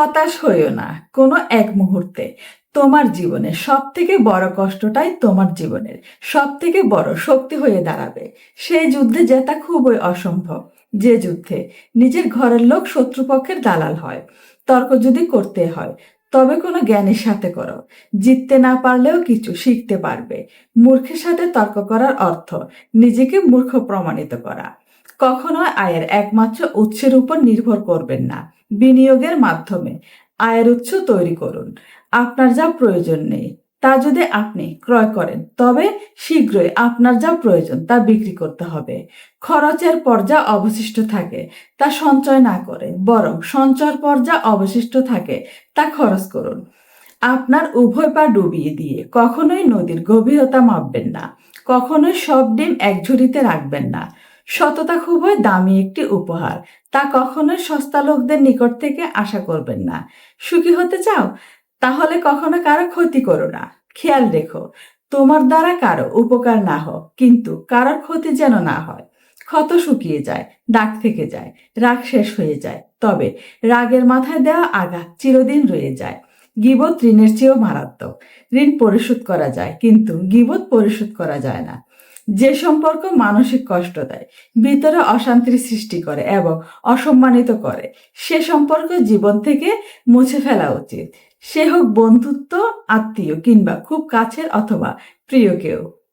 হতাশ হইও না, কোনো এক মুহূর্তে। তোমার জীবনের সব থেকে বড় কষ্টটাই তোমার জীবনের সব থেকে বড় শক্তি হয়ে দাঁড়াবে। সেই যুদ্ধে জেতা খুবই অসম্ভব। যে যুদ্ধে নিজের ঘরের লোক শত্রুপক্ষের দালাল হয়, তর্ক যদি করতে হয়, তবে কোনো জ্ঞানের সাথে করো। জিততে না পারলেও কিছু শিখতে পারবে। মূর্খের সাথে তর্ক করার অর্থ নিজেকে মূর্খ প্রমাণিত করা। কখনো আয়ের একমাত্র উৎসের উপর নির্ভর করবেন না। বিনিয়োগের মাধ্যমে আয়ের উৎস তৈরি করুন। আপনার যা প্রয়োজন নেই, তা যদি আপনি ক্রয় করেন, তবে শীঘ্রই আপনার যা প্রয়োজন, তা বিক্রি করতে হবে। খরচের পর যা অবশিষ্ট থাকে, তা সঞ্চয় না করে, বরং সঞ্চয়ের পর যা অবশিষ্ট থাকে, তা খরচ করুন। আপনার উভয় পা ডুবিয়ে দিয়ে কখনোই নদীর গভীরতা মাপবেন না। কখনোই সব ডিম এক ঝুড়িতে রাখবেন না। সততা খুবই দামি একটি উপহার। তা কখনোই সস্তা লোকদের নিকট থেকে আশা করবেন না। সুখী হতে চাও? তাহলে কখনো কারও ক্ষতি করো না। খেয়াল রেখো, তোমার দ্বারা কারও উপকার না হোক, কিন্তু কারোর ক্ষতি যেন না হয়। ক্ষত শুকিয়ে যায়, দাগ থেকে যায়, রাগ শেষ হয়ে যায়, তবে রাগের মাথায় দেওয়া আঘাত চিরদিন রয়ে যায়। গিবত ঋণের চেয়েও মারাত্মক। ঋণ পরিশোধ করা যায়, কিন্তু গিবত পরিশোধ করা যায় না। যে সম্পর্ক মানসিক কষ্ট দেয়, ভিতরে অশান্তির সৃষ্টি করে এবং অসম্মানিত করে, সে সম্পর্ক জীবন থেকে মুছে ফেলা উচিত। সে হোক বন্ধুত্ব, আত্মীয় কিংবা খুব কাছের অথবা প্রিয় কেউ।